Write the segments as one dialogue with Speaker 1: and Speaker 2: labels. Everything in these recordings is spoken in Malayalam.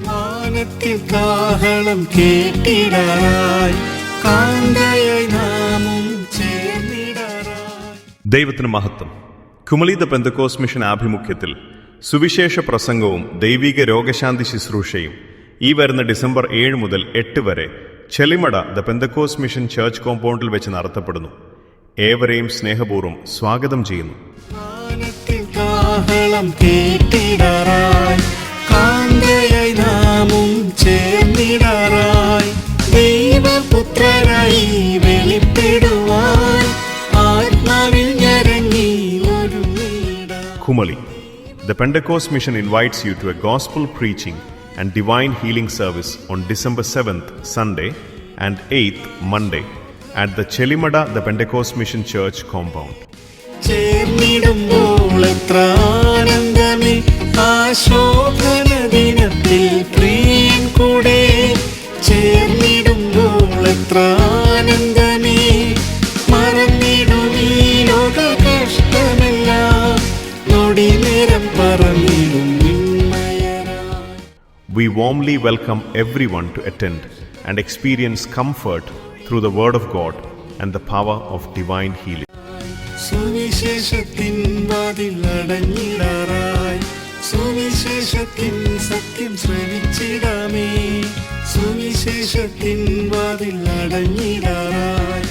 Speaker 1: വാനത്തിൽ കാഹളം കേട്ടിടാറായി. കാന്തയായി നാമും ചേർന്നിടാറായി.
Speaker 2: ദൈവത്തിന് മഹത്വം. കുമളി ദ പെന്തക്കോസ് മിഷൻ ആഭിമുഖ്യത്തിൽ സുവിശേഷ പ്രസംഗവും ദൈവിക രോഗശാന്തി ശുശ്രൂഷയും ഈ വരുന്ന ഡിസംബർ ഏഴ് മുതൽ എട്ട് വരെ Chelimada the Pentecost mission church കോമ്പൗണ്ടിൽ വെച്ച് നടത്തപ്പെടുന്നു. ഏവരെയും സ്നേഹപൂർവം സ്വാഗതം ചെയ്യുന്നു.
Speaker 1: ചേർന്നിടാറായി ദൈവപുത്രരായി വെളിപ്പെടുവാൻ ആത്മാവിൽ ഞരങ്ങി ഒരുങ്ങിടാം
Speaker 2: Kumali. The Pentecost Mission invites you to a gospel preaching and divine healing service on December 7th, Sunday, and 8th, Monday, at the Chelimada The Pentecost Mission Church compound.
Speaker 1: ചേർന്നിടുമ്പോൾ എത്ര ആനന്ദമേ ആശോഭന ദിനത്തിൽ പ്രിയൻ കൂടെ ചേർന്നിടുമ്പോൾ എത്ര ആനന്ദമേ മറന്നിടും ഈ ലോക കഷ്ടമെല്ലാം നൊടി നേരം പറന്നിടും നിന്മയരാ
Speaker 2: We warmly welcome everyone to attend and experience comfort through the Word of God and the power of divine healing.
Speaker 1: സുവിശേഷത്തിൻ വാതിൽ അടഞ്ഞിടാറായി സുവിശേഷത്തിൻ സത്യം ശ്രവിച്ചിടാമേ സുവിശേഷത്തിൻ വാതിൽ അടഞ്ഞിടാറായി.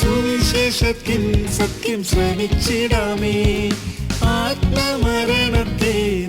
Speaker 1: സുവിശേഷത്തിൻ സത്യം ശ്രവിച്ചിടാമേ ആത്മമരണത്തെ